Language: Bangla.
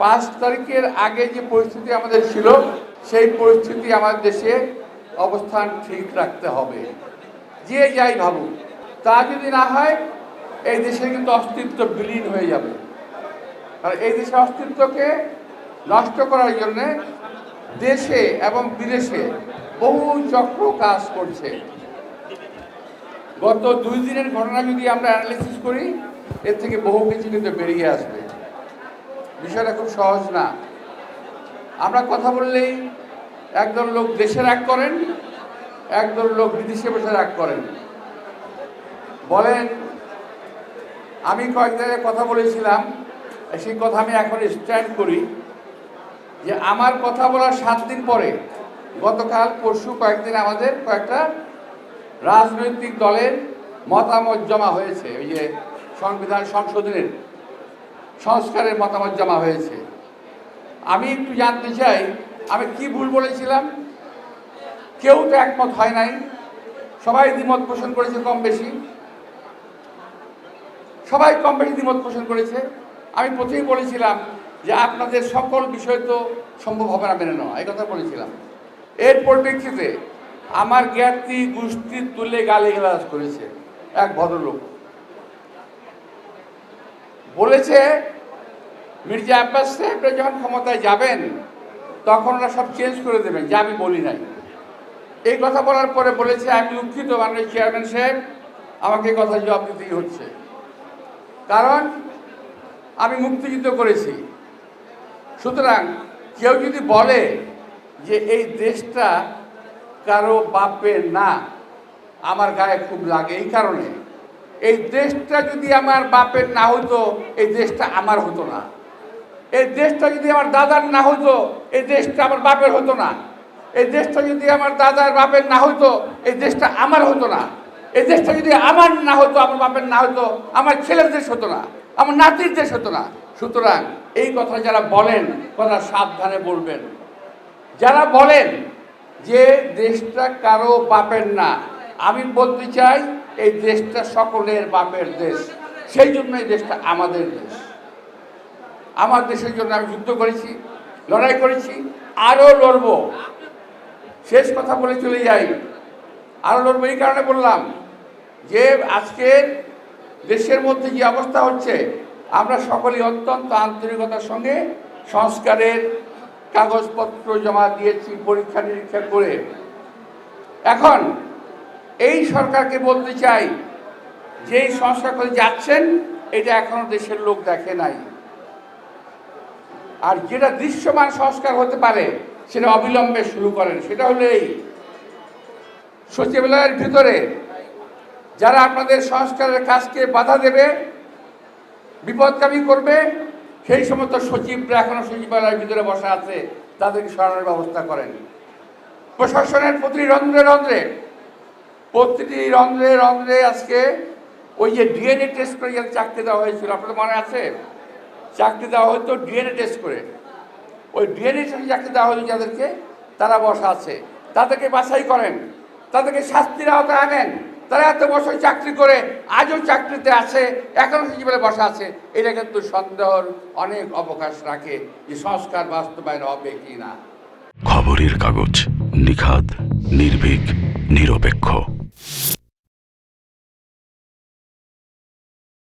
পাঁচ তারিখের আগে যে পরিস্থিতি আমাদের ছিল, সেই পরিস্থিতি আমাদের দেশে অবস্থান ঠিক রাখতে হবে। যে যাই ভাবুক, তা যদি না হয়, এই দেশের কিন্তু অস্তিত্ব বিলীন হয়ে যাবে। কারণ এই দেশের অস্তিত্বকে নষ্ট করার জন্যে দেশে এবং বিদেশে বহু চক্র কাজ করছে। গত দুই দিনের ঘটনা যদি আমরা অ্যানালিসিস করি, এর থেকে বহু কিছু কিন্তু বেরিয়ে আসবে। বিষয়টা খুব সহজ না। আমরা কথা বললেই একদল লোক দেশে রাগ করেন, একদল লোক বিদেশে বসে রাগ করেন। বলেন, আমি কয়েক জায়গায় কথা বলেছিলাম, সেই কথা আমি এখন স্ট্যান্ড করি যে আমার কথা বলার সাত দিন পরে, গতকাল, পরশু কয়েকদিন আমাদের কয়েকটা রাজনৈতিক দলের মতামত জমা হয়েছে, ওই যে সংবিধান সংশোধনের। সংস্কারের মতামত জমা হয়েছে। আমি একটু জানতে চাই, আমি কি ভুল বলেছিলাম? কেউ তো একমত হয় নাই। সবাই দ্বিমত পোষণ করেছে কম বেশি। সবাই কম বেশি দ্বিমত পোষণ করেছে। আমি প্রথমেই বলেছিলাম যে আপনাদের সকল বিষয় তো সম্ভব হবে না মেনে নেওয়া, এই কথা বলেছিলাম। এর পরিপ্রেক্ষিতে আমার জ্ঞাতি গোষ্ঠীর তুলে গালি গালাজ করেছে এক ভদ্রলোক। বলেছে মির্জা আব্বাস সাহেবরা যখন ক্ষমতায় যাবেন, তখন ওরা সব চেঞ্জ করে দেবেন, যা আমি বলি নাই। এই কথা বলার পরে বলেছে, আমি দুঃখিত মাননীয় চেয়ারম্যান সাহেব, আমাকে কথা জবাব দিতেই হচ্ছে। কারণ আমি মুক্তিযুদ্ধ করেছি। সুতরাং কেউ যদি বলে যে এই দেশটা কারও বাপের না, আমার গায়ে খুব লাগে এই কারণে। এই দেশটা যদি আমার বাপের না হতো, এই দেশটা আমার হতো না। এই দেশটা যদি আমার দাদার না হতো এই দেশটা আমার বাপের হতো না। এই দেশটা যদি আমার দাদার বাপের না হতো এই দেশটা আমার হতো না। এই দেশটা যদি আমার না হতো আমার বাপের না হতো আমার ছেলের দেশ হতো না, আমার নাতির দেশ হতো না। সুতরাং এই কথা যারা বলেন, কথা সাবধানে বলবেন। যারা বলেন যে দেশটা কারও বাপের না, আমি বলতে চাই এই দেশটা সকলের বাপের দেশ। সেই জন্য এই দেশটা আমাদের দেশ। আমার দেশের জন্য আমি যুদ্ধ করেছি, লড়াই করেছি আরও লড়ব। শেষ কথা বলে চলে যাই। আরও লড়বো, এই কারণে বললাম যে আজকের দেশের মধ্যে যে অবস্থা হচ্ছে, আমরা সকলেই অত্যন্ত আন্তরিকতার সঙ্গে সংস্কারের কাগজপত্র জমা দিয়েছি, পরীক্ষা নিরীক্ষা করে। এখন এই সরকারকে বলতে চাই, যেই সংস্কার করে যাচ্ছেন, এটা এখনও দেশের লোক দেখে নাই। আর যেটা দৃশ্যমান সংস্কার হতে পারে, সেটা অবিলম্বে শুরু করেন। সেটা হলো এই। সচিবালয়ের ভিতরে যারা আপনাদের সংস্কারের কাজকে বাধা দেবে বিপদকামী করবে, সেই সমস্ত সচিবরা এখনও সচিবালয়ের ভিতরে বসা আছে, তাদেরকে সরানোর ব্যবস্থা করেন। প্রশাসনের প্রতি রন্ধ্রে রন্ধ্রে, প্রতিটি রন্ধ্রে রন্ধ্রে আজকে ওই যে ডিএনএ টেস্ট করে চাকরি দেওয়া হয়েছিল, আপনাদের মনে আছে? চাকরি দেওয়া হতো ডিএনএ টেস্ট করে। ওই ডিএনএ টেস্টে চাকরি দেওয়া হতো যাদেরকে, তারা বসা আছে। তাদেরকে বাছাই করেন। তাদেরকে শাস্তির আওতায় আনেন। তারা এত বছর চাকরি করে, আজও চাকরিতে আছে এখনও জীবনে বসা আছে। এটা কিন্তু সন্দেহর অনেক অবকাশ রাখে যে সংস্কার বাস্তবায়ন হবে কি না খবরের কাগজ নিখাদ, নির্ভীক, নিরপেক্ষ।